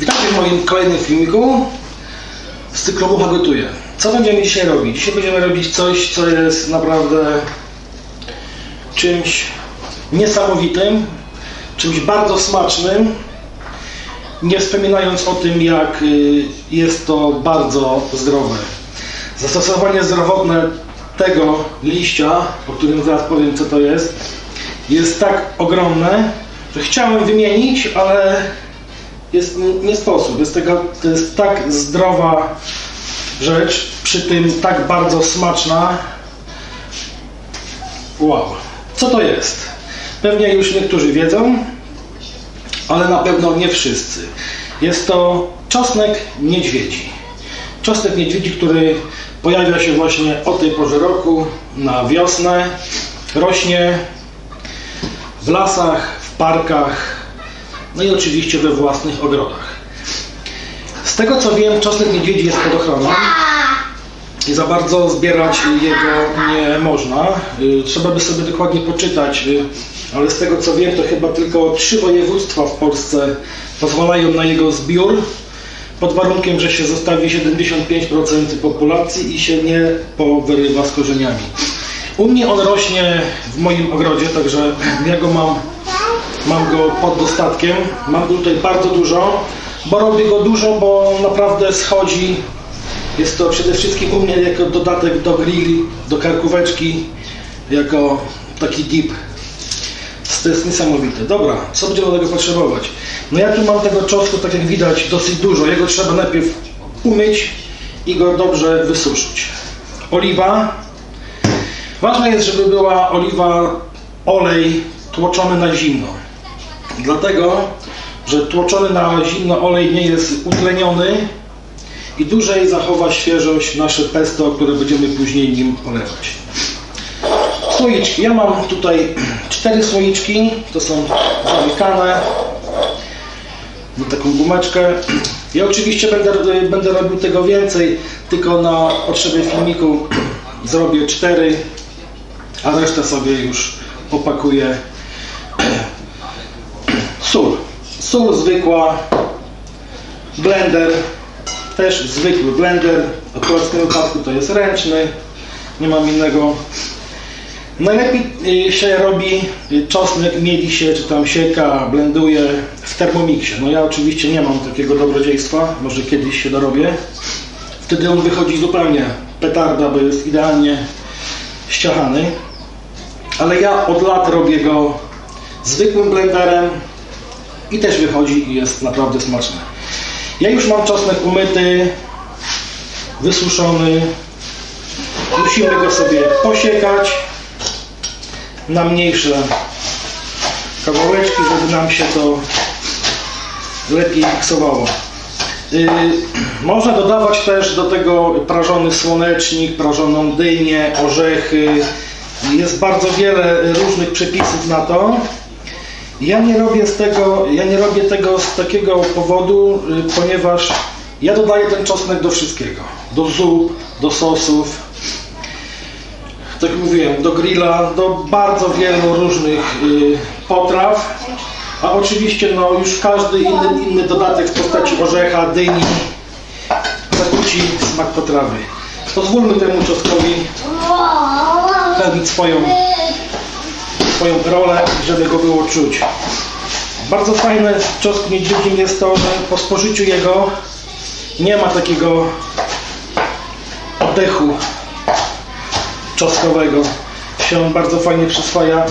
Witajcie w moim kolejnym filmiku z cyklu Mucha Gotuje. Co będziemy dzisiaj robić? Dzisiaj będziemy robić coś, co jest naprawdę czymś niesamowitym, czymś bardzo smacznym, nie wspominając o tym, jak y, jest to bardzo zdrowe. Zastosowanie zdrowotne tego liścia, o którym zaraz powiem, co to jest, jest tak ogromne, że chciałem wymienić, ale jest n- nie sposób. Jest tego, to jest tak zdrowa rzecz, przy tym tak bardzo smaczna. Wow. Co to jest? Pewnie już niektórzy wiedzą, ale na pewno nie wszyscy. Jest to czosnek niedźwiedzi. Czosnek niedźwiedzi, który pojawia się właśnie o tej porze roku, na wiosnę. Rośnie w lasach, w parkach, no i oczywiście we własnych ogrodach. Z tego co wiem, czosnek niedźwiedzi jest pod ochroną i za bardzo zbierać jego nie można. Y, Trzeba by sobie dokładnie poczytać, y, ale z tego co wiem, to chyba tylko trzy województwa w Polsce pozwalają na jego zbiór pod warunkiem, że się zostawi 75% populacji i się nie powyrywa z korzeniami. U mnie on rośnie w moim ogrodzie, także ja go mam, mam go pod dostatkiem. Mam go tutaj bardzo dużo, bo robię go dużo, bo naprawdę schodzi. Jest to przede wszystkim u mnie jako dodatek do grilli, do karkóweczki, jako taki dip. To jest niesamowite. Dobra, co będziemy tego potrzebować? No ja tu mam tego czosnku, tak jak widać, dosyć dużo. Jego trzeba najpierw umyć i go dobrze wysuszyć. Oliwa. Ważne jest, żeby była oliwa, olej tłoczony na zimno. Dlatego, że tłoczony na zimno olej nie jest utleniony i dłużej zachowa świeżość nasze pesto, które będziemy później nim polewać. Słoiczki. Ja mam tutaj cztery słoiczki. To są zamykane. Mam taką gumeczkę. Ja oczywiście będę, będę robił tego więcej, tylko na potrzeby filmiku zrobię cztery, a resztę sobie już opakuję. Sól. Sól zwykła. Blender. Też zwykły blender. Akurat w tym wypadku to jest ręczny. Nie mam innego. Najlepiej y, się robi y, czosnek, mieli się, czy tam sieka, blenduje w Thermomixie. No ja oczywiście nie mam takiego dobrodziejstwa, może kiedyś się dorobię. Wtedy on wychodzi zupełnie petarda, bo jest idealnie ściachany. Ale ja od lat robię go zwykłym blenderem i też wychodzi i jest naprawdę smaczny. Ja już mam czosnek umyty, wysuszony. Musimy go sobie posiekać na mniejsze kawałeczki, żeby nam się to lepiej miksowało. Yy, można dodawać też do tego prażony słonecznik, prażoną dynię, orzechy. Jest bardzo wiele różnych przepisów na to. Ja nie robię z tego, ja nie robię tego z takiego powodu, y, ponieważ ja dodaję ten czosnek do wszystkiego. Do zup, do sosów, tak jak mówiłem, do grilla, do bardzo wielu różnych y, potraw. A oczywiście no, już każdy inny, inny dodatek w postaci orzecha, dyni zakłóci smak potrawy. Pozwólmy temu czosnkowi pełnić swoją, swoją rolę, żeby go było czuć. Bardzo fajne w czosnku niedźwiedzim jest to, że po spożyciu jego nie ma takiego oddechu czosnkowego. Się on bardzo fajnie przyswaja.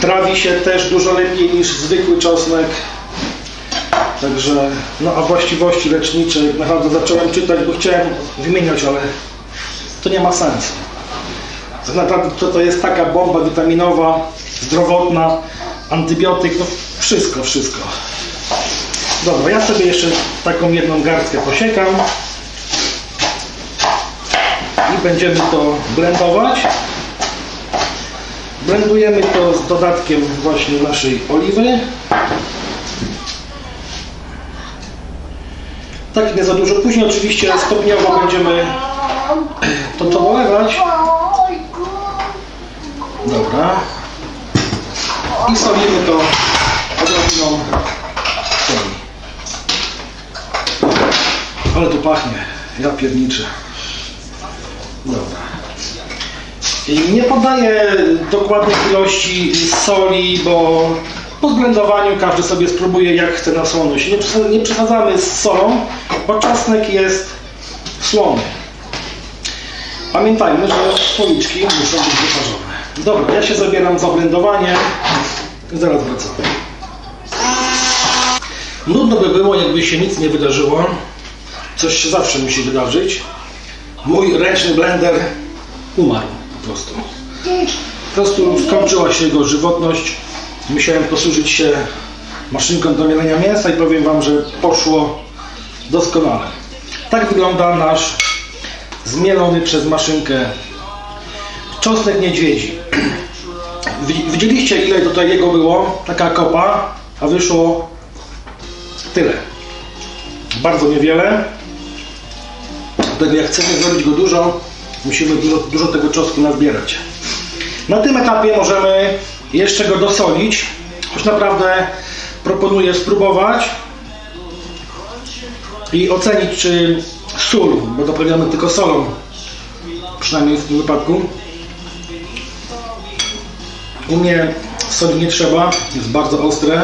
Trawi się też dużo lepiej niż zwykły czosnek. Także, no a właściwości lecznicze naprawdę zacząłem czytać, bo chciałem wymieniać, ale to nie ma sensu. Tak naprawdę to, to jest taka bomba witaminowa, zdrowotna, antybiotyk, no wszystko, wszystko. Dobra, ja sobie jeszcze taką jedną garstkę posiekam i będziemy to blendować. Blendujemy to z dodatkiem właśnie naszej oliwy. Tak nie za dużo. Później oczywiście stopniowo będziemy to to dolewać. Dobra. I solimy to odrobiną soli. Ale tu pachnie. Ja pierniczę. Dobra. Nie podaję dokładnych ilości soli, bo po zblendowaniu każdy sobie spróbuje jak chce na słoność. Nie przesadzamy z solą, bo czosnek jest słony. Pamiętajmy, że policzki muszą być wyparzone. Dobra, ja się zabieram za blendowanie. Zaraz wracamy. Nudno by było, jakby się nic nie wydarzyło. Coś się zawsze musi wydarzyć. Mój ręczny blender umarł po prostu. Po prostu skończyła się jego żywotność. Musiałem posłużyć się maszynką do mielenia mięsa i powiem Wam, że poszło doskonale. Tak wygląda nasz zmielony przez maszynkę czosnek niedźwiedzi. Wi- Widzieliście ile tutaj jego było? Taka kopa, a wyszło tyle. Bardzo niewiele. Dlatego jak chcemy zrobić go dużo, musimy dużo, dużo tego czosnku nazbierać. Na tym etapie możemy jeszcze go dosolić, choć naprawdę proponuję spróbować i ocenić, czy sól, bo doprawiamy tylko solą, przynajmniej w tym wypadku. U mnie soli nie trzeba, jest bardzo ostre.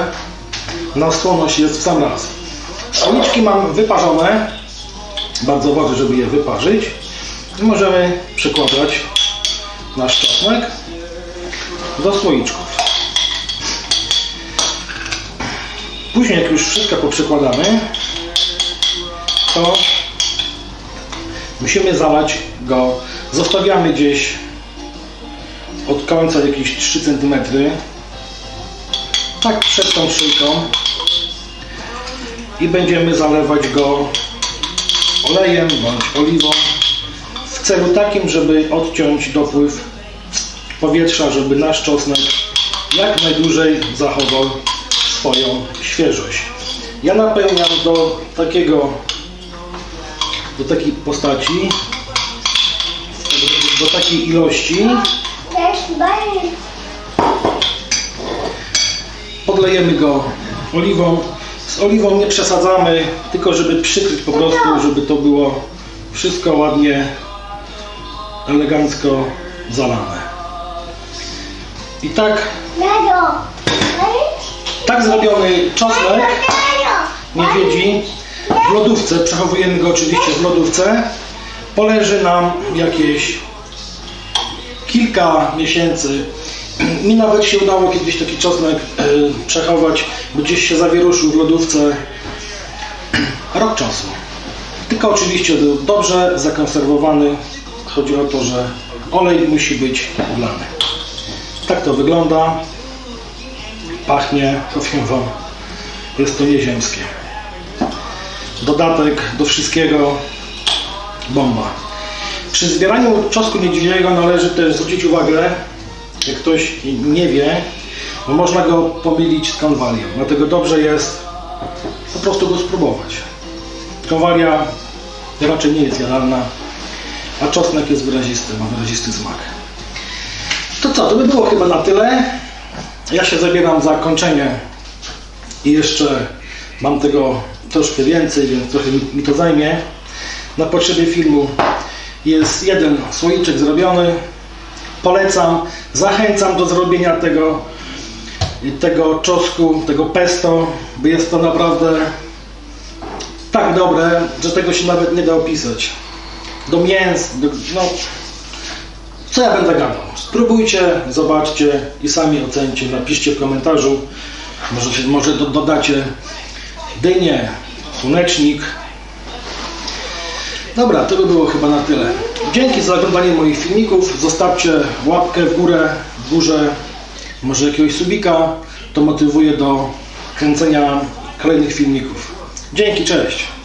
Na słoność jest w sam raz. Słoniczki mam wyparzone. Bardzo ważne, żeby je wyparzyć. I możemy przekładać nasz czosnek do słoiczków. Później, jak już wszystko poprzekładamy, to musimy zalać go. Zostawiamy gdzieś od końca jakieś 3 cm. Tak przed tą szyjką. I będziemy zalewać go olejem bądź oliwą w celu takim, żeby odciąć dopływ powietrza, żeby nasz czosnek jak najdłużej zachował swoją świeżość. Ja napełniam do takiego do takiej postaci do, takiej ilości podlejemy go oliwą. Z oliwą nie przesadzamy, tylko żeby przykryć po prostu, żeby to było wszystko ładnie, elegancko zalane. I tak, tak zrobiony czosnek niedźwiedzi w lodówce, przechowujemy go oczywiście w lodówce, poleży nam jakieś kilka miesięcy. Mi nawet się udało kiedyś taki czosnek e, przechować, bo gdzieś się zawieruszył w lodówce rok czasu. Tylko oczywiście dobrze zakonserwowany. Chodzi o to, że olej musi być wlany. Tak to wygląda. Pachnie, powiem Wam, jest to nieziemskie. Dodatek do wszystkiego bomba. Przy zbieraniu czosnku niedźwiedziego należy też zwrócić uwagę, jak ktoś nie wie, bo można go pomylić z konwalią. Dlatego dobrze jest po prostu go spróbować. Konwalia raczej nie jest jadalna, a czosnek jest wyrazisty, ma wyrazisty smak. To co, to by było chyba na tyle. Ja się zabieram za kończenie i jeszcze mam tego troszkę więcej, więc trochę mi, to zajmie. Na potrzeby filmu jest jeden słoiczek zrobiony. Polecam, zachęcam do zrobienia tego, tego czosnku, tego pesto, bo jest to naprawdę tak dobre, że tego się nawet nie da opisać. Do mięs, do, no, co ja będę gadał? Spróbujcie, zobaczcie i sami ocencie, napiszcie w komentarzu. Może, może do, dodacie dynię, słonecznik. Dobra, to by było chyba na tyle. Dzięki za oglądanie moich filmików. Zostawcie łapkę w górę, w górze, może jakiegoś subika. To motywuje do kręcenia kolejnych filmików. Dzięki, cześć!